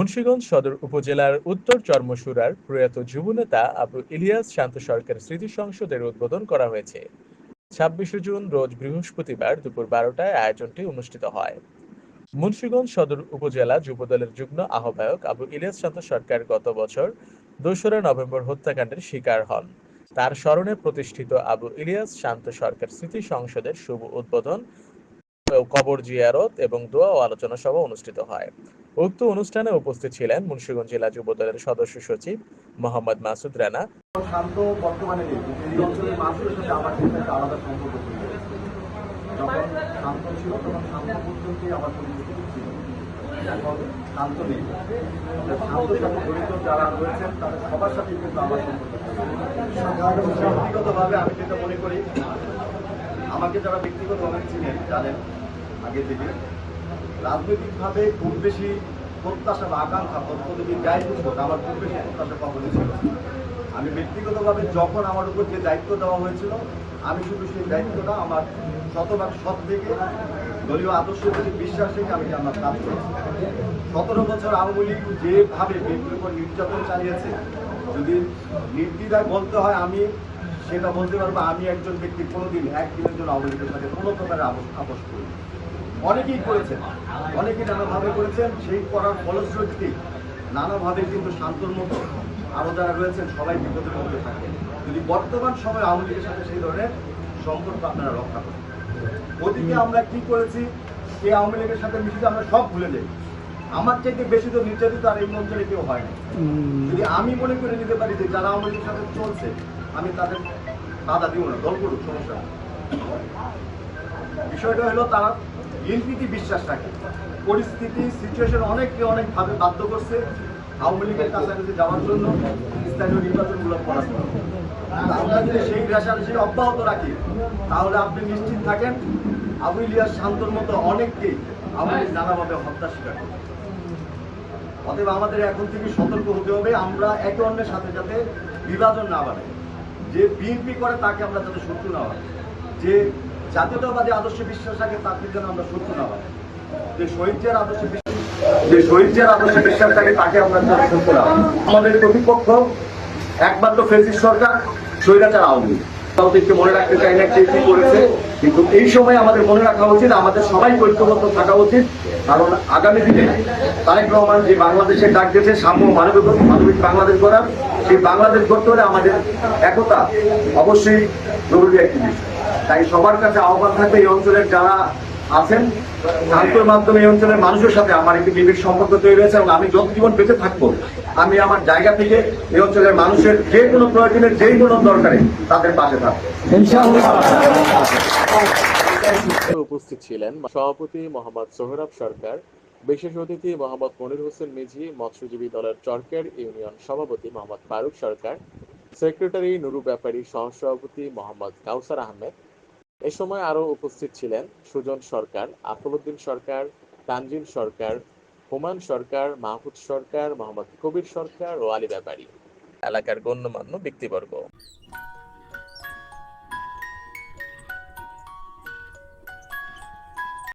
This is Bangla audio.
মুন্সিগঞ্জ সদর উপজেলার উত্তর চর্মসুরার প্রয়াত যুবনেতা আবু ইলিয়াস শান্ত সরকার স্মৃতি সংসদের উদ্বোধন করা হয়েছে। ছাব্বিশে জুন রোজ বৃহস্পতিবার দুপুর বারোটায় আয়োজনটি অনুষ্ঠিত হয়। মুন্সিগঞ্জ সদর উপজেলা যুবদলের যুগ্ম আহ্বায়ক আবু ইলিয়াস শান্ত সরকার গত বছর দোসরা নভেম্বর হত্যাকাণ্ডের শিকার হন। তার স্মরণে প্রতিষ্ঠিত আবু ইলিয়াস শান্ত সরকার স্মৃতি সংসদের শুভ উদ্বোধন কবর জিয়ারত এবং দোয়া ও আলোচনা সভা অনুষ্ঠিত হয়। উক্ত অনুষ্ঠানে উপস্থিত ছিলেন মুন্সিগঞ্জ জেলা যুবদলের সদস্য সচিব মোহাম্মদ মাসুদ রানা। যারা রয়েছেন, তাদের সবার সাথে কিন্তু আমার সম্পর্ক ব্যক্তিগতভাবে আমি যেটা মনে করি আমাকে যারা ব্যক্তিগতভাবে চিনেন জানেন আগে থেকে রাজনৈতিকভাবে খুব বেশি প্রত্যাশা বা আকাঙ্ক্ষা পদ্ধতি যাই হোক, আমার খুব বেশি প্রত্যাশা কখনো ছিল আমি ব্যক্তিগতভাবে যখন আমার উপর যে দায়িত্ব দেওয়া হয়েছিল আমি শুধু সেই দায়িত্বটা আমার শতভাগ সব থেকে দলীয় আদর্শের প্রতি বিশ্বাস থেকে আমি আমার কাজ করেছি। সতেরো বছর আওয়ামী লীগ যেভাবে বিএনপির উপর নির্যাতন চালিয়েছে যদি নির্দ্বিধায় বলতে হয় আমি সেটা বলতে পারব আমি একজন ব্যক্তি কোনোদিন একদিনের জন্য আওয়ামী লীগের সাথে কোনো প্রকারের আপোষ করি অনেকেই করেছেন অনেকেই নানাভাবে করেছেন সেই করার ফলশ্রুতি নানাভাবে কিন্তু শান্তর মতো আরও যারা রয়েছেন সবাই বিপদের মধ্যে থাকে। যদি বর্তমান সময় আওয়ামী লীগের সাথে সেই ধরনের সম্পর্ক আপনারা রক্ষা করেন। অতীতে আমরা কি করেছি এই আওয়ামী লীগের সাথে মিশে আমরা সব ভুলে যাই। আমার চাইতে বেশি তো নির্যাতিত আর এই অঞ্চলে কেউ হয় না। যদি আমি মনে করে নিতে পারি যে যারা আওয়ামী লীগের সাথে চলছে আমি তাদের বাধা দিব না, দল করুক, সমস্যা বিষয়টা হলো তারা বিএনপিতে বিশ্বাস রাখে। পরিস্থিতি সিচুয়েশন অনেককে অনেকভাবে বাধ্য করছে আওয়ামী লীগের কাছাকাছি যাওয়ার জন্য স্থানীয় নির্বাচনগুলো জন্য। আমরা যদি সেই রেশারেশি অব্যাহত রাখি, তাহলে আপনি নিশ্চিত থাকেন আবু ইলিয়াস শান্তর মতো অনেককেই আমাদের নানাভাবে হত্যা স্বীকার করবে। অতএব আমাদের এখন থেকে সতর্ক হতে হবে, আমরা একে অন্যের সাথে যাতে বিভাজন না বাড়ে যে বিএনপি করে তাকে আমরা যাতে শত্রু না হয় যে জাতীয়তাবাদী আদর্শে বিশ্বাস রাখে তাকে যেন আমরা শত্রু না হয় যে আদর্শে বিশ্বাস যে শহীদের আদর্শে বিশ্বাস থাকে, তাকে আমরা যেন শত্রু না আমাদের প্রতিপক্ষ একমাত্র ফেসিস সরকার, স্বৈরাচার আওয়ামী মনে রাখতে চাই না কে কি করেছে, কিন্তু এই সময় আমাদের মনে রাখা উচিত, আমাদের সবাই ঐক্যবদ্ধ থাকা উচিত। কারণ আগামী দিনে তারেক রহমান যে বাংলাদেশের ডাক দিয়েছে, সাম্য মানবিক মানবিক বাংলাদেশ গড়ার সেই বাংলাদেশ গড়তে হলে আমাদের একতা অবশ্যই জরুরি একটি বিষয়। তাই সবার কাছে আহ্বান থাকবে এই অঞ্চলের যারা আছেন শান্তর মাধ্যমে এই অঞ্চলের মানুষের সাথে আমার একটি নিবিড় সম্পর্ক তৈরি হয়েছে এবং আমি যত জীবন বেঁচে থাকব আমি আমার জায়গা থেকে এই অঞ্চলের মানুষের যে কোনো প্রয়োজনের যেই কোনো দরকারে তাদের পাশে থাকব। উপস্থিত ছিলেন সভাপতি মোহাম্মদ সোহরাব সরকার বিশেষ অতিথি মোহাম্মদ মনির হোসেন মিজি মৎস্যজীবী দলের চরকের ইউনিয়ন সভাপতি মোহাম্মদ ফারুক সরকার, সেক্রেটারি নুরু ব্যাপারী সহসভাপতি মোহাম্মদ কাউসার আহমেদ। এ সময় আরও উপস্থিত ছিলেন সুজন সরকার, আফরুদ্দিন সরকার তানজিন সরকার হুমান সরকার, মাহফুজ সরকার, মোহাম্মদ কবির সরকার ও আলী ব্যাপারী। এলাকার গণ্যমান্য ব্যক্তিবর্গ।